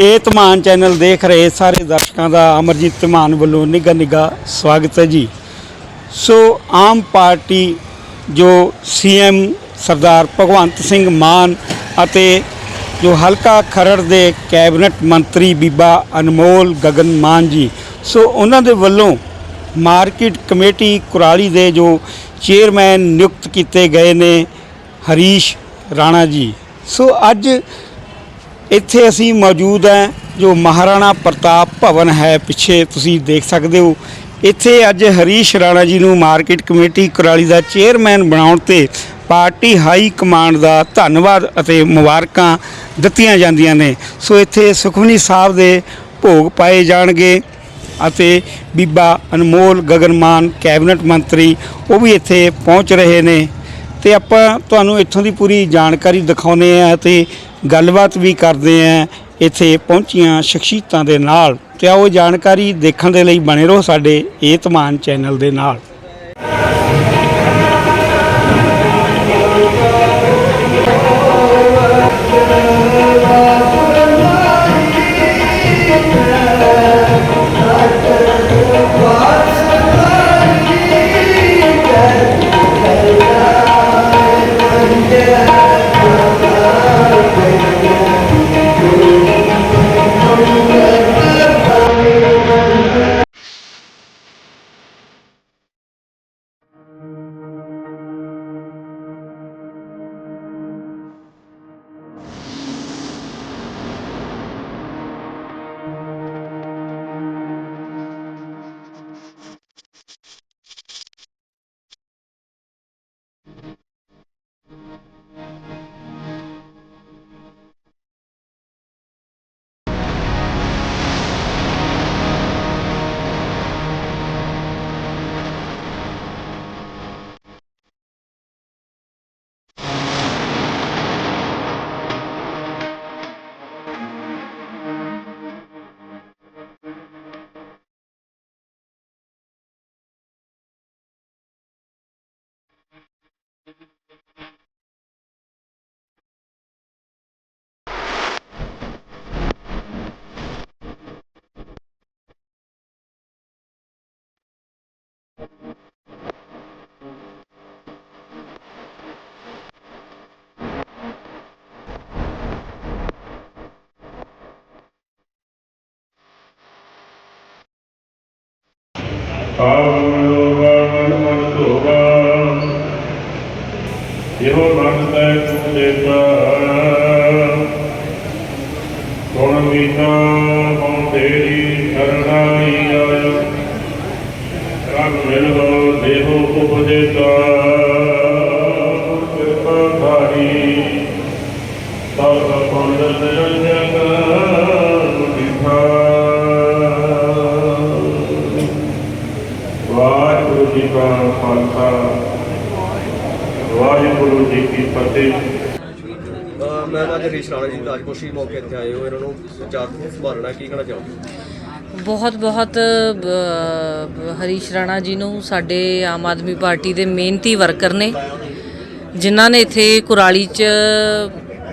ਇਹ ਧਮਾਨ ਚੈਨਲ ਦੇਖ ਰਹੇ ਸਾਰੇ ਦਰਸ਼ਕਾਂ ਦਾ ਅਮਰਜੀਤ ਧਮਾਨ ਵੱਲੋਂ ਨਿੱਘਾ ਨਿੱਘਾ ਸਵਾਗਤ ਹੈ ਜੀ। ਸੋ ਆਮ ਪਾਰਟੀ ਜੋ ਸੀਐਮ ਸਰਦਾਰ ਭਗਵੰਤ ਸਿੰਘ ਮਾਨ ਅਤੇ ਜੋ ਹਲਕਾ ਖਰੜ ਦੇ ਕੈਬਨਿਟ ਮੰਤਰੀ ਬੀਬਾ ਅਨਮੋਲ ਗਗਨ ਮਾਨ ਜੀ, ਸੋ ਉਹਨਾਂ ਦੇ ਵੱਲੋਂ ਮਾਰਕੀਟ ਕਮੇਟੀ ਕੁਰਾਲੀ ਦੇ ਜੋ ਚੇਅਰਮੈਨ ਨਿਯੁਕਤ ਕੀਤੇ ਗਏ ਨੇ ਹਰੀਸ਼ ਰਾਣਾ ਜੀ। ਸੋ ਅੱਜ ਇੱਥੇ ਅਸੀਂ ਮੌਜੂਦ ਹਾਂ, ਜੋ ਮਹਾਰਾਣਾ ਪ੍ਰਤਾਪ ਭਵਨ ਹੈ, ਪਿੱਛੇ ਤੁਸੀਂ ਦੇਖ ਸਕਦੇ ਹੋ। ਇੱਥੇ ਅੱਜ ਹਰੀਸ਼ ਰਾਣਾ ਜੀ ਨੂੰ ਮਾਰਕੀਟ ਕਮੇਟੀ ਕੁਰਾਲੀ ਦਾ ਚੇਅਰਮੈਨ ਬਣਾਉਣ ਤੇ ਪਾਰਟੀ ਹਾਈ ਕਮਾਂਡ ਦਾ ਧੰਨਵਾਦ ਅਤੇ ਮੁਬਾਰਕਾਂ ਦਿੱਤੀਆਂ ਜਾਂਦੀਆਂ ਨੇ। ਸੋ ਇੱਥੇ ਸੁਖਮਨੀ ਸਾਹਿਬ ਦੇ ਭੋਗ ਪਾਏ ਜਾਣਗੇ ਅਤੇ ਬੀਬਾ ਅਨਮੋਲ ਗਗਨਮਾਨ, ਕੈਬਨਿਟ ਮੰਤਰੀ, ਉਹ ਵੀ ਇੱਥੇ ਪਹੁੰਚ ਰਹੇ ਨੇ। ਤੇ ਆਪਾਂ ਤੁਹਾਨੂੰ ਇੱਥੋਂ ਦੀ ਪੂਰੀ ਜਾਣਕਾਰੀ ਦਿਖਾਉਨੇ ਆ ਤੇ ਗੱਲਬਾਤ ਵੀ ਕਰਦੇ ਆ। ਇੱਥੇ ਪਹੁੰਚੀਆਂ ਸ਼ਖਸੀਅਤਾਂ ਦੇ ਨਾਲ। ਤੇ ਆਓ ਜਾਣਕਾਰੀ ਦੇਖਣ ਦੇ ਲਈ ਬਣੇ ਰਹੋ ਸਾਡੇ ਇਹ ਧਮਾਨ ਚੈਨਲ ਦੇ ਨਾਲ। ਵਾਹਿਗੁਰੂ ਜੀ ਕੀ ਫਤਿਹ ਮੈਂ ਅੱਜ ਹਰੀਸ਼ ਰਾਣਾ ਜੀ ਤਾਜਪੁਰਸ਼ੀ ਮੌਕੇ ਇੱਥੇ ਆਏ ਹੋ ਇਹਨਾਂ ਨੂੰ ਚਾਰ ਸੰਭਾਲਣਾ ਕੀ ਕਹਿਣਾ ਚਾਹੋਗੇ ਬਹੁਤ ਬਹੁਤ ਹਰੀਸ਼ ਰਾਣਾ ਜੀ ਨੂੰ ਸਾਡੇ ਆਮ ਆਦਮੀ ਪਾਰਟੀ ਦੇ ਮਿਹਨਤੀ ਵਰਕਰ ਨੇ, ਜਿਨ੍ਹਾਂ ਨੇ ਇੱਥੇ ਕੁਰਾਲੀ 'ਚ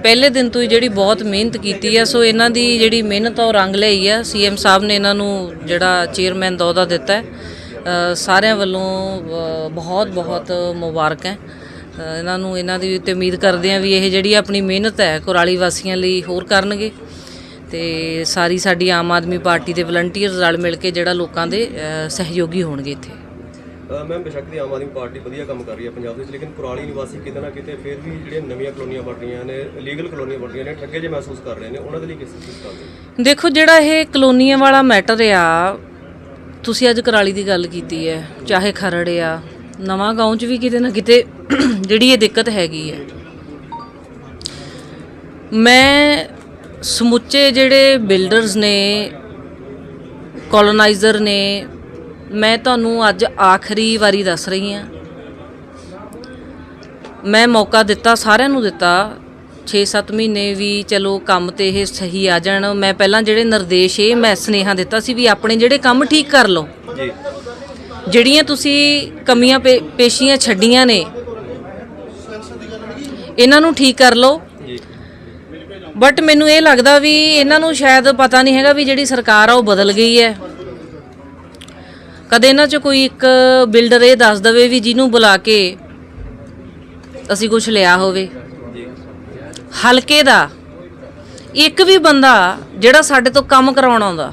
ਪਹਿਲੇ ਦਿਨ ਤੋਂ ਹੀ ਜਿਹੜੀ ਬਹੁਤ ਮਿਹਨਤ ਕੀਤੀ ਹੈ ਸੋ ਇਹਨਾਂ ਦੀ ਜਿਹੜੀ ਮਿਹਨਤ ਆ ਉਹ ਰੰਗ ਲਈ ਆ। ਸੀਐਮ ਸਾਹਿਬ ਨੇ ਇਹਨਾਂ ਨੂੰ ਜਿਹੜਾ ਚੇਅਰਮੈਨ ਦਾ ਅਹੁਦਾ ਦਿੱਤਾ ਹੈ। ਸਾਰਿਆਂ ਵੱਲੋਂ ਬਹੁਤ ਬਹੁਤ ਮੁਬਾਰਕ ਹੈ। ਇਹਨਾਂ ਨੂੰ ਇਹਨਾਂ ਦੀ ਤੇ ਉਮੀਦ ਕਰਦੇ ਹਾਂ ਵੀ ਇਹ ਜਿਹੜੀ ਆਪਣੀ ਮਿਹਨਤ ਹੈ ਕੁਰਾਲੀ ਵਾਸੀਆਂ ਲਈ ਹੋਰ ਕਰਨਗੇ। ਤੇ ਸਾਰੀ ਸਾਡੀ ਆਮ ਆਦਮੀ ਪਾਰਟੀ ਦੇ ਵਲੰਟੀਅਰਸ ਰਲ ਮਿਲ ਕੇ ਜਿਹੜਾ ਲੋਕਾਂ ਦੇ ਸਹਿਯੋਗੀ ਹੋਣਗੇ ਇੱਥੇ। ਮੈਂ ਬੇਸ਼ੱਕ ਦੀ ਆਮ ਆਦਮੀ ਪਾਰਟੀ ਵਧੀਆ ਕੰਮ ਕਰ ਰਹੀ ਹੈ ਪੰਜਾਬ ਵਿੱਚ, ਲੇਕਿਨ ਕੁਰਾਲੀ ਨਿਵਾਸੀ ਕਿਤੇ ਨਾ ਕਿਤੇ ਫਿਰ ਵੀ ਜਿਹੜੀਆਂ ਨਵੀਆਂ ਕਲੋਨੀਆਂ ਬਣ ਰਹੀਆਂ ਨੇ ਲੀਗਲ ਕਲੋਨੀਆਂ ਬਣ ਰਹੀਆਂ ਨੇ, ਠੱਗੇ ਜੇ ਮਹਿਸੂਸ ਕਰ ਰਹੇ ਨੇ, ਉਹਨਾਂ ਦੇ ਲਈ ਕਿਸ ਚੀਜ਼ ਕਰਦੇ ਦੇਖੋ, ਜਿਹੜਾ ਇਹ ਕਲੋਨੀਆਂ ਵਾਲਾ ਮੈਟਰ ਆ, ਤੁਸੀਂ ਅੱਜ ਕਰਾਲੀ ਦੀ ਗੱਲ ਕੀਤੀ ਹੈ, ਚਾਹੇ ਖਰੜ ਆ, ਨਵਾਂ ਗਾਉਂ 'ਚ ਵੀ ਕਿਤੇ ਨਾ ਕਿਤੇ ਜਿਹੜੀ ਇਹ ਦਿੱਕਤ ਹੈਗੀ ਹੈ। ਮੈਂ ਸਮੁੱਚੇ ਜਿਹੜੇ ਬਿਲਡਰਸ ਨੇ ਕੋਲੋਨਾਈਜ਼ਰ ਨੇ ਮੈਂ ਤੁਹਾਨੂੰ ਅੱਜ ਆਖਰੀ ਵਾਰੀ ਦੱਸ ਰਹੀ ਹਾਂ। ਮੈਂ ਮੌਕਾ ਦਿੱਤਾ ਸਾਰਿਆਂ ਨੂੰ ਦਿੱਤਾ। 6-7 ਮਹੀਨੇ ਵੀ ਚਲੋ ਕੰਮ ਤੇ ਇਹ ਸਹੀ ਆ ਜਾਣ। ਮੈਂ ਪਹਿਲਾਂ ਜਿਹੜੇ ਨਿਰਦੇਸ਼ ਇਹ ਮੈਂ ਸੁਨੇਹਾ ਦਿੱਤਾ ਸੀ ਵੀ ਆਪਣੇ ਜਿਹੜੇ ਕੰਮ ਠੀਕ ਕਰ ਲਓ। ਜੀ। ਜਿਹੜੀਆਂ ਤੁਸੀਂ ਕਮੀਆਂ ਪੇਸ਼ੀਆਂ ਛੱਡੀਆਂ ਨੇ ਇਹਨਾਂ ਨੂੰ ਠੀਕ ਕਰ ਲਓ। ਜੀ। ਬਟ ਮੈਨੂੰ ਇਹ ਲੱਗਦਾ ਵੀ ਇਹਨਾਂ ਨੂੰ ਸ਼ਾਇਦ ਪਤਾ ਨਹੀਂ ਹੈਗਾ ਵੀ ਜਿਹੜੀ ਸਰਕਾਰ ਆ ਉਹ ਬਦਲ ਗਈ ਹੈ। ਕਦੇ ਇਹਨਾਂ 'ਚ ਕੋਈ ਇੱਕ ਬਿਲਡਰ ਇਹ ਦੱਸ ਦਵੇ ਵੀ ਜਿਹਨੂੰ ਬੁਲਾ ਕੇ ਅਸੀਂ ਕੁਝ ਲਿਆ ਹੋਵੇ। ਹਲਕੇ ਦਾ। ਇੱਕ ਵੀ ਬੰਦਾ ਜਿਹੜਾ ਸਾਡੇ ਤੋਂ ਕੰਮ ਕਰਾਉਣ ਆਉਂਦਾ,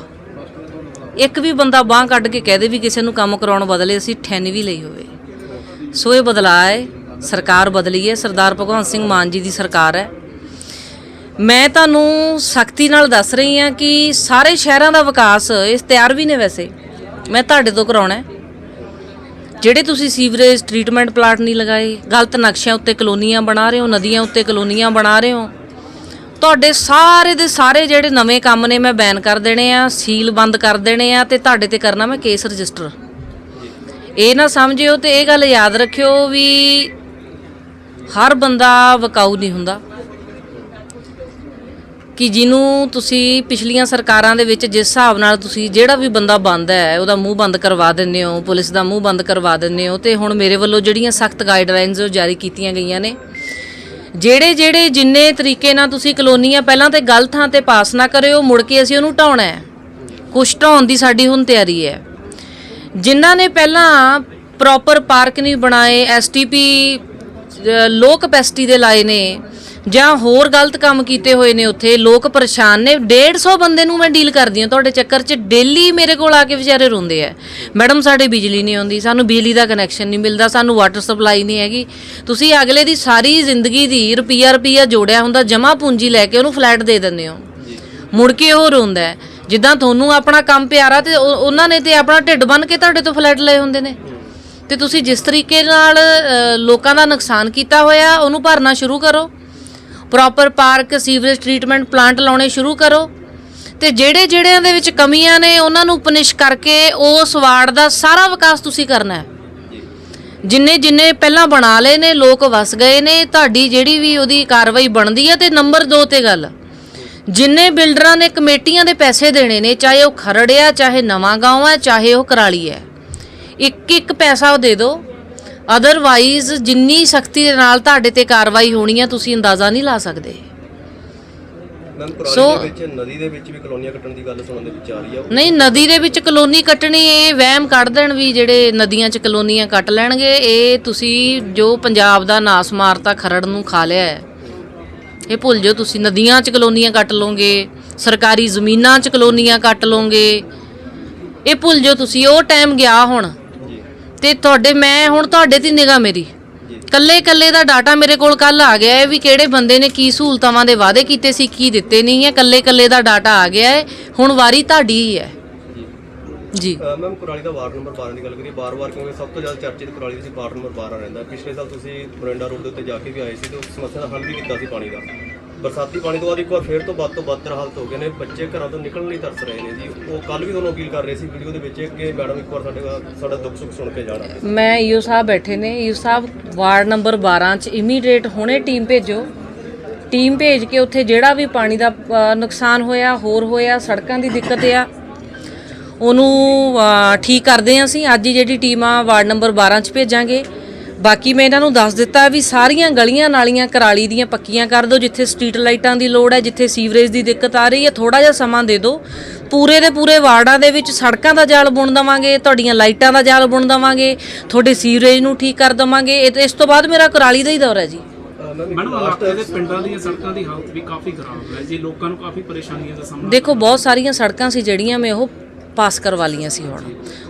ਇੱਕ ਵੀ ਬੰਦਾ ਬਾਹ ਕੱਢ ਕੇ ਕਹਦੇ ਵੀ ਕਿਸੇ ਨੂੰ ਕੰਮ ਕਰਾਉਣ ਬਦਲੇ ਅਸੀਂ ਠੈਨ ਵੀ ਲਈ ਹੋਵੇ। ਸੋ ਇਹ ਬਦਲਾਅ ਹੈ, ਸਰਕਾਰ ਬਦਲੀ ਹੈ, ਸਰਦਾਰ ਭਗਵੰਤ ਸਿੰਘ ਮਾਨ ਜੀ ਦੀ ਸਰਕਾਰ ਹੈ। ਮੈਂ ਤੁਹਾਨੂੰ ਸਖਤੀ ਨਾਲ ਦੱਸ ਰਹੀ ਹਾਂ ਕਿ ਸਾਰੇ ਸ਼ਹਿਰਾਂ ਦਾ ਵਿਕਾਸ ਇਸ ਤਿਆਰ ਵੀ ਨੇ ਵੈਸੇ। ਮੈਂ ਤੁਹਾਡੇ ਤੋਂ ਕਰਾਉਣਾ ਹੈ। ਜਿਹੜੇ ਤੁਸੀਂ ਸੀਵਰੇਜ ਟ੍ਰੀਟਮੈਂਟ ਪਲਾਂਟ ਨਹੀਂ ਲਗਾਏ, ਗਲਤ ਨਕਸ਼ਿਆਂ ਉੱਤੇ ਕਲੋਨੀਆਂ ਬਣਾ ਰਹੇ ਹੋ, ਨਦੀਆਂ ਉੱਤੇ ਕਲੋਨੀਆਂ ਬਣਾ ਰਹੇ ਹੋ, ਤੁਹਾਡੇ ਸਾਰੇ ਦੇ ਸਾਰੇ ਜਿਹੜੇ ਨਵੇਂ ਕੰਮ ਨੇ ਮੈਂ ਬੈਨ ਕਰ ਦੇਣੇ ਆ, ਸੀਲ ਬੰਦ ਕਰ ਦੇਣੇ ਆ ਤੇ ਤੁਹਾਡੇ ਤੇ ਕਰਨਾ ਮੈਂ ਕੇਸ ਰਜਿਸਟਰ। ਇਹ ਨਾ ਸਮਝਿਓ ਤੇ ਇਹ ਗੱਲ ਯਾਦ ਰੱਖਿਓ ਵੀ ਹਰ ਬੰਦਾ ਵਕਾਊ ਨਹੀਂ ਹੁੰਦਾ। ਕਿ ਜਿਹਨੂੰ ਤੁਸੀਂ ਪਿਛਲੀਆਂ ਸਰਕਾਰਾਂ ਦੇ ਵਿੱਚ ਜਿਸ ਹਿਸਾਬ ਨਾਲ ਤੁਸੀਂ ਜਿਹੜਾ ਵੀ ਬੰਦਾ ਬੰਦ ਹੈ, ਉਹਦਾ ਮੂੰਹ ਬੰਦ ਕਰਵਾ ਦਿੰਦੇ ਹੋ, ਪੁਲਿਸ ਦਾ ਮੂੰਹ ਬੰਦ ਕਰਵਾ ਦਿੰਦੇ ਹੋ, ਤੇ ਹੁਣ ਮੇਰੇ ਵੱਲੋਂ ਜਿਹੜੀਆਂ ਸਖਤ ਗਾਈਡਲਾਈਨਸ ਉਹ ਜਾਰੀ ਕੀਤੀਆਂ ਗਈਆਂ ਨੇ। ਜਿਹੜੇ ਜਿਹੜੇ ਜਿੰਨੇ ਤਰੀਕੇ ਨਾਲ ਤੁਸੀਂ ਕਲੋਨੀਆਂ ਪਹਿਲਾਂ ਤੇ ਗਲਤ ਥਾਂ ਤੇ ਪਾਸ ਨਾ ਕਰਿਓ ਮੁੜ ਕੇ ਅਸੀਂ ਉਹਨੂੰ ਢਾਉਣਾ ਹੈ। ਕੁਛ ਢਾਉਣ ਦੀ ਸਾਡੀ ਹੁਣ ਤਿਆਰੀ ਹੈ। ਜਿਨ੍ਹਾਂ ਨੇ ਪਹਿਲਾਂ ਪ੍ਰੋਪਰ ਪਾਰਕ ਨਹੀਂ ਬਣਾਏ ਐਸਟੀਪੀ ਲੋ ਕਪੈਸਿਟੀ ਦੇ ਲਾਏ ਨੇ ਜਾਂ ਹੋਰ ਗਲਤ ਕੰਮ ਕੀਤੇ ਹੋਏ ਨੇ ਉੱਥੇ ਲੋਕ ਪਰੇਸ਼ਾਨ ਨੇ। 150 ਬੰਦੇ ਨੂੰ ਮੈਂ ਡੀਲ ਕਰਦੀ ਹਾਂ ਤੁਹਾਡੇ ਚੱਕਰ 'ਚ। ਡੇਲੀ ਮੇਰੇ ਕੋਲ ਆ ਕੇ ਵਿਚਾਰੇ ਰੋਂਦੇ ਆ। ਮੈਡਮ ਸਾਡੇ ਬਿਜਲੀ ਨਹੀਂ ਆਉਂਦੀ ਸਾਨੂੰ ਬਿਜਲੀ ਦਾ ਕਨੈਕਸ਼ਨ ਨਹੀਂ ਮਿਲਦਾ ਸਾਨੂੰ ਵਾਟਰ ਸਪਲਾਈ ਨਹੀਂ ਹੈਗੀ। ਤੁਸੀਂ ਅਗਲੇ ਦੀ ਸਾਰੀ ਜ਼ਿੰਦਗੀ ਦੀ ਰੁਪਈਆ ਰੁਪਈਆ ਜੋੜਿਆ ਹੁੰਦਾ ਜਮਾ ਪੂੰਜੀ ਲੈ ਕੇ ਉਹਨੂੰ ਫਲੈਟ ਦੇ ਦਿੰਦੇ ਹੋ। ਮੁੜ ਕੇ ਉਹ ਰੋਂਦਾ ਹੈ। ਜਿੱਦਾਂ ਤੁਹਾਨੂੰ ਆਪਣਾ ਕੰਮ ਪਿਆਰਾ ਤੇ ਉਹ- ਉਹਨਾਂ ਨੇ ਤੇ ਆਪਣਾ ਢਿੱਡ ਬੰਨ ਕੇ ਤੁਹਾਡੇ ਤੋਂ ਫਲੈਟ ਲਏ ਹੁੰਦੇ ਨੇ। ਤੇ ਤੁਸੀਂ ਜਿਸ ਤਰੀਕੇ ਨਾਲ ਲੋਕਾਂ ਦਾ ਨੁਕਸਾਨ ਕੀਤਾ ਹੋਇਆ ਉਹਨੂੰ ਭਰਨਾ ਸ਼ੁਰੂ ਕਰੋ। Proper park sewerage treatment plant ਲਾਉਣੇ ਸ਼ੁਰੂ ਕਰੋ। ਤੇ ਜਿਹੜੇ ਜਿਹੜਿਆਂ ਦੇ ਵਿੱਚ ਕਮੀਆਂ ਨੇ ਉਹਨਾਂ ਨੂੰ ਪਨਿਸ਼ ਕਰਕੇ ਉਸ ਵਾਰਡ ਦਾ ਸਾਰਾ ਵਿਕਾਸ ਤੁਸੀਂ ਕਰਨਾ ਹੈ। ਜਿੰਨੇ ਜਿੰਨੇ ਪਹਿਲਾਂ ਬਣਾ ਲਏ ਨੇ ਲੋਕ ਵਸ ਗਏ ਨੇ ਤੁਹਾਡੀ ਜਿਹੜੀ ਵੀ ਉਹਦੀ ਕਾਰਵਾਈ ਬਣਦੀ ਹੈ ਤੇ ਨੰਬਰ 2 ਤੇ ਗੱਲ। ਜਿੰਨੇ ਬਿਲਡਰਾਂ ਨੇ ਕਮੇਟੀਆਂ ਦੇ ਪੈਸੇ ਦੇਣੇ ਨੇ ਚਾਹੇ ਉਹ ਖਰੜਿਆ ਚਾਹੇ ਨਵਾਂ ਗਾਉਂ ਹੈ ਚਾਹੇ ਉਹ ਕਰਾਲੀ ਹੈ ਇੱਕ ਇੱਕ ਪੈਸਾ ਉਹ ਦੇ ਦਿਓ ਅਦਰਵਾਈਜ਼ ਜਿੰਨੀ ਸਖਤੀ ਦੇ ਨਾਲ ਤੁਹਾਡੇ ਤੇ ਕਾਰਵਾਈ ਹੋਣੀ ਹੈ ਤੁਸੀਂ ਅੰਦਾਜ਼ਾ ਨਹੀਂ ਲਾ ਸਕਦੇ। ਮੈਮ ਸੋ- ਦੇ ਵਿੱਚ ਨਦੀ ਦੇ ਵਿੱਚ ਵੀ ਕਲੋਨੀਆਂ ਕੱਟਣ ਦੀ ਗੱਲ ਸੁਣਨ ਦੇ ਵਿੱਚ ਆ ਰਹੀ ਆ ਉਹ? ਨਹੀਂ ਨਦੀ ਦੇ ਵਿੱਚ ਕਲੋਨੀ ਕੱਟਣੀ ਇਹ ਵਹਿਮ ਕੱਢ ਦੇਣ ਵੀ ਜਿਹੜੇ ਨਦੀਆਂ 'ਚ ਕਲੋਨੀਆਂ ਕੱਟ ਲੈਣਗੇ। ਇਹ ਤੁਸੀਂ ਜੋ ਪੰਜਾਬ ਦਾ ਨਾਸ ਮਾਰਤਾ ਖਰੜ ਨੂੰ ਖਾ ਲਿਆ ਹੈ ਇਹ ਭੁੱਲ ਜਾਓ ਤੁਸੀਂ ਨਦੀਆਂ 'ਚ ਕਲੋਨੀਆਂ ਕੱਟ ਲਓਗੇ ਸਰਕਾਰੀ ਜ਼ਮੀਨਾਂ 'ਚ ਕਲੋਨੀਆਂ ਕੱਟ ਲਓਗੇ। ਇਹ ਭੁੱਲ ਜਾਓ ਤੁਸੀਂ ਉਹ ਟਾਈਮ ਗਿਆ ਹੁਣ। ਤੇ ਤੁਹਾਡੇ ਮੈਂ ਹੁਣ ਤੁਹਾਡੇ ਤੇ ਨਿਗਾਹ ਮੇਰੀ। ਕੱਲੇ ਕੱਲੇ ਦਾ ਡਾਟਾ ਮੇਰੇ ਕੋਲ ਕੱਲ ਆ ਗਿਆ ਹੈ ਵੀ ਕਿਹੜੇ ਬੰਦੇ ਨੇ ਕੀ ਸਹੂਲਤਾਂ ਦੇ ਵਾਅਦੇ ਕੀਤੇ ਸੀ ਕੀ ਦਿੱਤੇ ਨਹੀਂ ਹੈ। ਕੱਲੇ ਕੱਲੇ ਦਾ ਡਾਟਾ ਆ ਗਿਆ ਹੈ। ਹੁਣ ਵਾਰੀ ਤੁਹਾਡੀ ਹੀ ਹੈ। ਜੀ। ਮੈਮ ਕੁਰਾਲੀ ਦਾ ਵਾਰਡ ਨੰਬਰ 12 ਦੀ ਗੱਲ ਕਰੀਏ। ਬਾਰ-ਬਾਰ ਕਿਉਂਕਿ ਸਭ ਤੋਂ ਜ਼ਿਆਦਾ ਚਰਚਿਤ ਕੁਰਾਲੀ ਵਿੱਚ ਵਾਰਡ ਨੰਬਰ 12 ਰਹਿੰਦਾ। ਪਿਛਲੇ ਸਾਲ ਤੁਸੀਂ ਮੋਰਿੰਡਾ ਰੋਡ ਦੇ ਉੱਤੇ ਜਾ ਕੇ ਵੀ ਆਏ ਸੀ ਤੇ ਉਸ ਸਮੱਸਿਆ ਦਾ ਹੱਲ ਵੀ ਕੀਤਾ ਸੀ ਪਾਣੀ ਦਾ। ਬਰਸਾਤੀ ਪਾਣੀ ਤੋਂ ਬਾਅਦ ਇੱਕ ਵਾਰ ਫੇਰ ਤੋਂ ਵੱਧ ਤੋਂ ਵੱਧ ਹਾਲਤ ਹੋ ਗਏ ਨੇ ਬੱਚੇ ਘਰਾਂ ਤੋਂ ਨਿਕਲਣ ਲਈ ਤਰਸ ਰਹੇ ਨੇ ਜੀ। ਉਹ ਕੱਲ ਵੀ ਤੁਹਾਨੂੰ ਅਪੀਲ ਕਰ ਰਹੇ ਸੀ ਵੀਡੀਓ ਦੇ ਵਿੱਚ ਕਿ ਮੈਡਮ ਇੱਕ ਵਾਰ ਸਾਡੇ ਸਾਡਾ ਦੁੱਖ ਸੁੱਖ ਸੁਣ ਕੇ ਜਾਣਾ ਮੈਂ ਈਓ ਸਾਹਿਬ ਬੈਠੇ ਨੇ। ਈਓ ਸਾਹਿਬ ਵਾਰਡ ਨੰਬਰ 12 ਚ ਇਮੀਡੀਏਟ ਹੁਣੇ ਟੀਮ ਭੇਜੋ। ਟੀਮ ਭੇਜ ਕੇ ਉੱਥੇ ਜਿਹੜਾ ਵੀ ਪਾਣੀ ਦਾ ਨੁਕਸਾਨ ਹੋਇਆ, ਹੋਰ ਹੋਇਆ, ਸੜਕਾਂ ਦੀ ਦਿੱਕਤ ਆ, ਉਹਨੂੰ ਠੀਕ ਕਰਦੇ ਹਾਂ ਅਸੀਂ। ਅੱਜ ਹੀ ਜਿਹੜੀ ਟੀਮ ਆ ਵਾਰਡ ਨੰਬਰ 12 ਚ ਭੇਜਾਂਗੇ। ਬਾਕੀ ਮੈਂ ਇਹਨਾਂ ਨੂੰ ਦੱਸ ਦਿੱਤਾ ਵੀ ਸਾਰੀਆਂ ਗਲੀਆਂ ਨਾਲੀਆਂ ਕਰਾਲੀ ਦੀਆਂ ਪੱਕੀਆਂ ਕਰ ਦਿਓ ਜਿੱਥੇ ਸਟਰੀਟ ਲਾਈਟਾਂ ਦੀ ਲੋੜ ਹੈ ਜਿੱਥੇ ਸੀਵਰੇਜ ਦੀ ਦਿੱਕਤ ਆ ਰਹੀ ਹੈ ਥੋੜਾ ਜਿਹਾ ਸਮਾਂ ਦੇ ਦਿਓ। ਪੂਰੇ ਦੇ ਪੂਰੇ ਵਾਰਡਾਂ ਦੇ ਵਿੱਚ ਸੜਕਾਂ ਦਾ ਜਾਲ ਬੁਣ ਦਵਾਂਗੇ ਤੁਹਾਡੀਆਂ ਲਾਈਟਾਂ ਦਾ ਜਾਲ ਬੁਣ ਦਵਾਂਗੇ ਤੁਹਾਡੇ ਸੀਵਰੇਜ ਨੂੰ ਠੀਕ ਕਰ ਦਵਾਂਗੇ। ਇਹ- ਇਸ ਤੋਂ ਬਾਅਦ ਮੇਰਾ ਕਰਾਲੀ ਦਾ ਹੀ ਦੌਰ ਹੈ ਜੀ। ਮੈਡਮ ਇਲਾਕੇ ਦੇ ਪਿੰਡਾਂ ਦੀਆਂ ਸੜਕਾਂ ਦੀ ਹਾਲਤ ਵੀ ਕਾਫੀ ਖਰਾਬ ਹੈ। ਜੀ ਲੋਕਾਂ ਨੂੰ ਕਾਫੀ ਪਰੇਸ਼ਾਨੀਆਂ ਦਾ ਸਾਹਮਣਾ ਦੇਖੋ ਬਹੁਤ ਸਾਰੀਆਂ ਸੜਕਾਂ ਸੀ ਜਿਹੜੀਆਂ ਮੈਂ ਉਹ ਪਾਸ ਕਰਵਾ ਲਈਆਂ ਸੀ ਹੁਣ।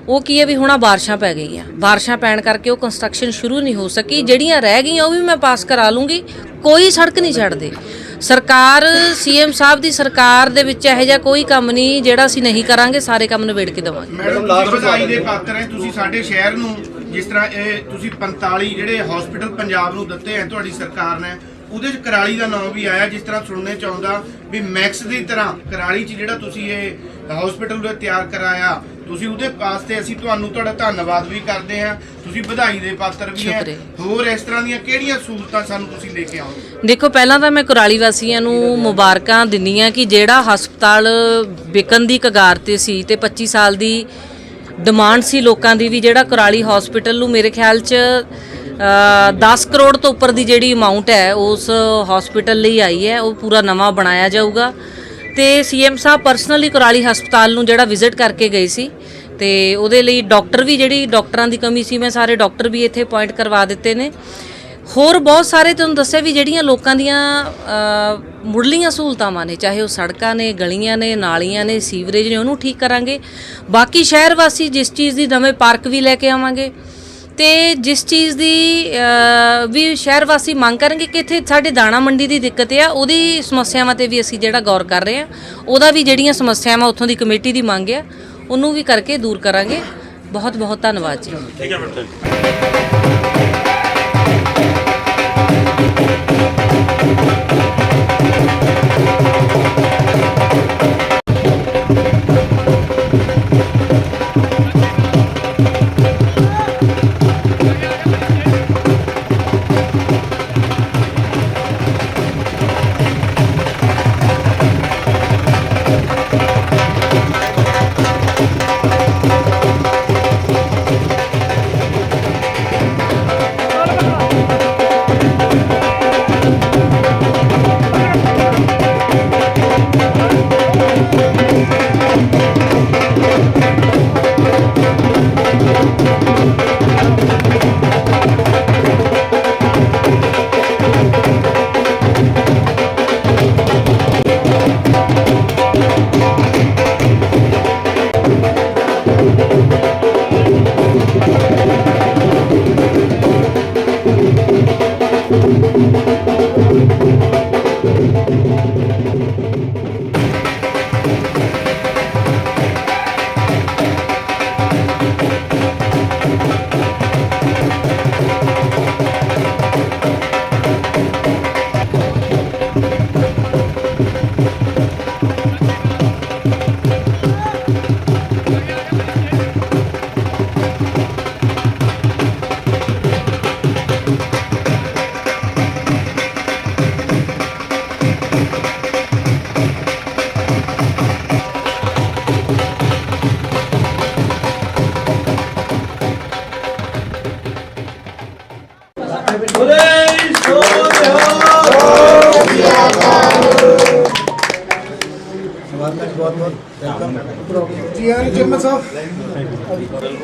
ਉਹ ਕੀ ਹੈ ਵੀ ਹੁਣ ਆ ਬਾਰਿਸ਼ਾਂ ਪੈ ਗਈਆਂ। ਬਾਰਿਸ਼ਾਂ ਪੈਣ ਕਰਕੇ ਉਹ ਕੰਸਟਰਕਸ਼ਨ ਸ਼ੁਰੂ ਨਹੀਂ ਹੋ ਸਕੀ। ਜਿਹੜੀਆਂ ਰਹਿ ਗਈਆਂ ਉਹ ਵੀ ਮੈਂ ਪਾਸ ਕਰਾ ਲੂੰਗੀ। ਕੋਈ ਸੜਕ ਨਹੀਂ ਛੱਡਦੇ। ਸਰਕਾਰ ਸੀਐਮ ਸਾਹਿਬ ਦੀ ਸਰਕਾਰ ਦੇ ਵਿੱਚ ਇਹੋ ਜਿਹਾ ਕੋਈ ਕੰਮ ਨਹੀਂ ਜਿਹੜਾ ਅਸੀਂ ਨਹੀਂ ਕਰਾਂਗੇ ਸਾਰੇ ਕੰਮ ਨਿਬੇੜ ਕੇ ਦੇਵਾਂਗੇ। ਮੈਡਮ ਤੁਸੀਂ ਵਧਾਈ ਦੇ। ਪਾਤਰ ਹੈ ਤੁਸੀਂ ਸਾਡੇ ਸ਼ਹਿਰ ਨੂੰ ਜਿਸ ਤਰ੍ਹਾਂ ਇਹ ਤੁਸੀਂ 45 ਜਿਹੜੇ ਹਸਪੀਟਲ ਪੰਜਾਬ ਨੂੰ ਦਿੱਤੇ ਹੈ ਤੁਹਾਡੀ ਸਰਕਾਰ ਨੇ ਉਹਦੇ ਚ ਕਰਾਲੀ ਦਾ ਨਾਮ ਵੀ ਆਇਆ ਜਿਸ ਤਰ੍ਹਾਂ ਸੁਣਨੇ ਚ ਆਉਂਦਾ ਵੀ ਮੈਕਸ ਦੀ ਤਰ੍ਹਾਂ ਕਰਾਲੀ ਚ ਜਿਹੜਾ ਤੁਸੀਂ ਇਹ ਹਸਪੀਟਲ ਦੇ ਤਿਆਰ ਕਰਾਇਆ ਤੁਸੀਂ ਉਹਦੇ ਵਾਸਤੇ ਅਸੀਂ ਤੁਹਾਨੂੰ ਤੁਹਾਡਾ ਧੰਨਵਾਦ ਵੀ ਕਰਦੇ ਹਾਂ ਤੁਸੀਂ ਵਧਾਈ ਦੇ ਪਾਤਰ ਵੀ ਹੈ। ਹੋਰ ਇਸ ਤਰ੍ਹਾਂ ਦੀਆਂ ਕਿਹੜੀਆਂ ਸਹੂਲਤਾਂ ਸਾਨੂੰ ਤੁਸੀਂ ਲੈ ਕੇ ਆਓਗੇ ਦੇਖੋ ਪਹਿਲਾਂ ਤਾਂ ਮੈਂ ਕੁਰਾਲੀ ਵਾਸੀਆਂ ਨੂੰ ਮੁਬਾਰਕਾਂ ਦਿੰਨੀ ਆ ਕਿ ਜਿਹੜਾ ਹਸਪਤਾਲ ਵਿਕਣ ਦੀ ਕਗਾਰ ਤੇ ਸੀ ਤੇ 25 ਸਾਲ ਦੀ ਡਿਮਾਂਡ ਸੀ ਲੋਕਾਂ ਦੀ ਵੀ ਜਿਹੜਾ ਕੁਰਾਲੀ ਹਸਪੀਟਲ ਨੂੰ ਮੇਰੇ ਖਿਆਲ 'ਚ 10 ਕਰੋੜ ਤੋਂ ਉੱਪਰ ਦੀ ਜਿਹੜੀ ਅਮਾਉਂਟ ਹੈ, ਉਸ ਹਸਪੀਟਲ ਲਈ ਆਈ ਹੈ, ਉਹ ਪੂਰਾ ਨਵਾਂ ਬਣਾਇਆ ਜਾਊਗਾ। ਤੇ ਸੀਐਮ ਸਾਹਿਬ ਪਰਸਨਲੀ ਕੁਰਾਲੀ ਹਸਪਤਾਲ ਨੂੰ ਜਿਹੜਾ ਵਿਜ਼ਿਟ ਕਰਕੇ ਗਏ ਸੀ, ਤੇ ਉਹਦੇ ਲਈ ਡਾਕਟਰ ਵੀ ਜਿਹੜੀ ਡਾਕਟਰਾਂ ਦੀ ਕਮੀ ਸੀ, ਮੈਂ ਸਾਰੇ ਡਾਕਟਰ ਵੀ ਇੱਥੇ ਅਪਾਇੰਟ ਕਰਵਾ ਦਿੱਤੇ ਨੇ। ਹੋਰ ਬਹੁਤ ਸਾਰੇ ਤੁਹਾਨੂੰ ਦੱਸਿਆ ਵੀ ਜਿਹੜੀਆਂ ਲੋਕਾਂ ਦੀਆਂ ਮੁੱਢਲੀਆਂ ਸਹੂਲਤਾਵਾਂ ਨੇ, ਚਾਹੇ ਉਹ ਸੜਕਾਂ ਨੇ, ਗਲੀਆਂ ਨੇ, ਨਾਲੀਆਂ ਨੇ, ਸੀਵਰੇਜ ਨੇ, ਉਹਨੂੰ ਠੀਕ ਕਰਾਂਗੇ। ਬਾਕੀ ਸ਼ਹਿਰ ਵਾਸੀ ਜਿਸ ਚੀਜ਼ ਦੀ ਨਵੇਂ ਪਾਰਕ ਵੀ ਲੈ ਕੇ ਆਵਾਂਗੇ। ਤੇ ਜਿਸ ਚੀਜ਼ ਦੀ ਵੀ ਸ਼ਹਿਰ ਵਾਸੀ ਮੰਗ ਕਰਨਗੇ ਕਿ ਇੱਥੇ ਸਾਡੇ ਦਾਣਾ ਮੰਡੀ ਦੀ ਦਿੱਕਤ ਆ, ਉਹਦੀ ਸਮੱਸਿਆਵਾਂ ਤੇ ਵੀ ਅਸੀਂ ਜਿਹੜਾ ਗੌਰ ਕਰ ਰਹੇ ਆ, ਉਹਦਾ ਵੀ ਜਿਹੜੀਆਂ ਸਮੱਸਿਆਵਾਂ ਉੱਥੋਂ ਦੀ ਕਮੇਟੀ ਦੀ ਮੰਗ ਆ, ਉਹਨੂੰ ਵੀ ਕਰਕੇ ਦੂਰ ਕਰਾਂਗੇ। ਬਹੁਤ ਬਹੁਤ ਧੰਨਵਾਦ ਜੀ।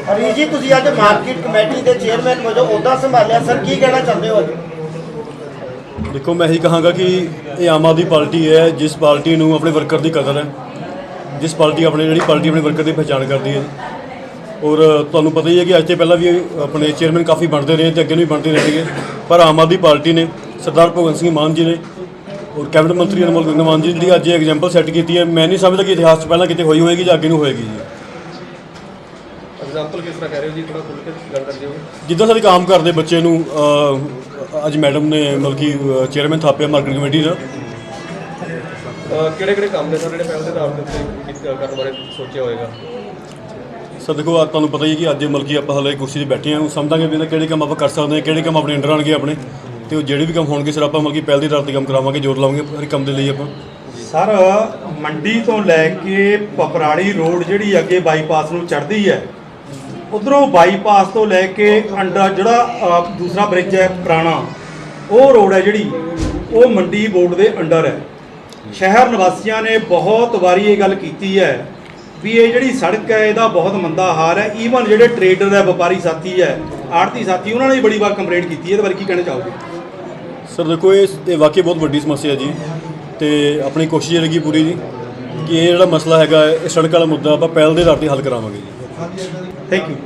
ਹਰੀ ਜੀ ਤੁਸੀਂ ਅੱਜ ਮਾਰਕੀਟ ਕਮੇਟੀ ਦੇ ਚੇਅਰਮੈਨ ਵਜੋਂ ਅਹੁਦਾ ਸੰਭਾਲਿਆ। ਸਰ ਕੀ ਕਹਿਣਾ ਚਾਹੁੰਦੇ ਹੋ ਦੇਖੋ ਮੈਂ ਇਹੀ ਕਹਾਂਗਾ ਕਿ ਇਹ ਆਮ ਆਦਮੀ ਪਾਰਟੀ ਹੈ ਜਿਸ ਪਾਰਟੀ ਨੂੰ ਆਪਣੇ ਵਰਕਰ ਦੀ ਕਦਰ ਹੈ ਜਿਸ ਪਾਰਟੀ ਆਪਣੇ ਜਿਹੜੀ ਪਾਰਟੀ ਆਪਣੇ ਵਰਕਰ ਦੀ ਪਛਾਣ ਕਰਦੀ ਹੈ। ਔਰ ਤੁਹਾਨੂੰ ਪਤਾ ਹੀ ਹੈ ਕਿ ਅੱਜ ਤੇ ਪਹਿਲਾਂ ਵੀ ਆਪਣੇ ਚੇਅਰਮੈਨ ਕਾਫੀ ਬਣਦੇ ਰਹੇ ਤੇ ਅੱਗੇ ਨੂੰ ਵੀ ਬਣਦੇ ਰਹਿਣਗੇ ਪਰ ਆਮ ਆਦਮੀ ਪਾਰਟੀ ਨੇ ਸਰਦਾਰ ਭਗਵੰਤ ਸਿੰਘ ਮਾਨ ਜੀ ਨੇ ਔਰ ਕੈਬਨਿਟ ਮੰਤਰੀ ਅਨਮੋਲ ਗਗਨ ਮਾਨ ਜੀ ਨੇ ਜਿਹੜੀ ਅੱਜ ਇਹ ਐਗਜ਼ਾਮਪਲ ਸੈੱਟ ਕੀਤੀ ਹੈ। ਮੈਂ ਨਹੀਂ ਸਮਝਦਾ ਕਿ ਇਤਿਹਾਸ 'ਚ ਪਹਿਲਾਂ ਕਿਤੇ ਹੋਈ ਹੋਏਗੀ ਜਾਂ ਅੱਗੇ ਨੂੰ ਹੋਏਗੀ ਜੀ। ਐਗਜ਼ਾਮਪਲ ਕਿਸ ਤਰ੍ਹਾਂ ਕਹਿ ਰਹੇ ਹੋ ਜੀ ਥੋੜਾ ਖੁੱਲ੍ਹ ਕੇ ਗੱਲ ਕਰ ਦਿਓ ਜਿੱਦਾਂ ਸਾਡੇ ਕੰਮ ਕਰਦੇ ਬੱਚੇ ਨੂੰ ਅਹ, ਅੱਜ ਮੈਡਮ ਨੇ ਮਤਲਬ ਕਿ ਚੇਅਰਮੈਨ ਥਾਪਿਆ ਮਾਰਕੀਟ ਕਮੇਟੀ ਦਾ। ਕਿਹੜੇ ਕਿਹੜੇ ਕੰਮ ਨੇ ਸਰ ਜਿਹੜੇ ਪਹਿਲ ਦੇ ਆਧਾਰ ਉੱਤੇ ਇੱਕ ਕਰਨ ਬਾਰੇ ਸੋਚਿਆ ਹੋਏਗਾ? ਸਰ ਦੇਖੋ ਆ ਤੁਹਾਨੂੰ ਪਤਾ ਹੀ ਹੈ ਕਿ ਅੱਜ ਮਤਲਬ ਕਿ ਆਪਾਂ ਹਲੇ ਕੁਰਸੀ ਤੇ ਬੈਠੇ ਹਾਂ ਉਹ ਸਮਝਾਂਗੇ ਵੀ ਇਹਦਾ ਕਿਹੜੇ ਕੰਮ ਆਪਾਂ ਕਰ ਸਕਦੇ ਹਾਂ ਕਿਹੜੇ ਕੰਮ ਆਪਣੇ ਅੰਡਰ ਆਣਗੇ ਆਪਣੇ। ਤੇ ਉਹ ਜਿਹੜੇ ਵੀ ਕੰਮ ਹੋਣਗੇ ਸਰ ਆਪਾਂ ਮਤਲਬ ਕਿ ਪਹਿਲ ਦੀ ਦਰ ਤੇ ਕੰਮ ਕਰਾਵਾਂਗੇ ਜੋਰ ਲਾਵਾਂਗੇ ਹਰ ਕੰਮ ਦੇ ਲਈ ਆਪਾਂ। ਸਰ ਮੰਡੀ ਤੋਂ ਲੈ ਕੇ ਪਪਰਾੜੀ ਰੋਡ ਜਿਹੜੀ ਅੱਗੇ ਬਾਈਪਾਸ ਨੂੰ ਚੜ੍ਹਦੀ ਹੈ ਉਧਰੋਂ ਬਾਈਪਾਸ ਤੋਂ ਲੈ ਕੇ ਅੰਡਰ ਜਿਹੜਾ ਅ, ਦੂਸਰਾ ਬ੍ਰਿਜ ਹੈ ਪੁਰਾਣਾ ਉਹ ਰੋਡ ਹੈ ਜਿਹੜੀ ਉਹ ਮੰਡੀ ਬੋਰਡ ਦੇ ਅੰਡਰ ਹੈ। ਸ਼ਹਿਰ ਨਿਵਾਸੀਆਂ ਨੇ ਬਹੁਤ ਵਾਰੀ ਇਹ ਗੱਲ ਕੀਤੀ ਹੈ ਵੀ ਇਹ ਜਿਹੜੀ ਸੜਕ ਹੈ ਇਹਦਾ ਬਹੁਤ ਮੰਦਾ ਹਾਲ ਹੈ। ਈਵਨ ਜਿਹੜੇ ਟਰੇਡਰ ਹੈ ਵਪਾਰੀ ਸਾਥੀ ਹੈ ਆੜਤੀ ਸਾਥੀ ਉਹਨਾਂ ਨੇ ਵੀ ਬੜੀ ਵਾਰ ਕੰਪਲੇਂਟ ਕੀਤੀ ਹੈ। ਇਹਦੇ ਬਾਰੇ ਕੀ ਕਹਿਣਾ ਚਾਹੋਗੇ? ਸਰ ਦੇਖੋ ਇਹ ਇਹ ਵਾਕਈ ਬਹੁਤ ਵੱਡੀ ਸਮੱਸਿਆ ਜੀ ਤੇ ਆਪਣੀ ਕੋਸ਼ਿਸ਼ ਇਹ ਰਹੇਗੀ ਪੂਰੀ ਜੀ ਕਿ ਇਹ ਜਿਹੜਾ ਮਸਲਾ ਹੈਗਾ ਹੈ, ਇਹ ਸੜਕ ਵਾਲਾ ਮੁੱਦਾ ਆਪਾਂ ਪਹਿਲ ਦੇ ਆਧਾਰ ਤੇ ਹੱਲ ਕਰਾਵਾਂਗੇ ਜੀ। Thank you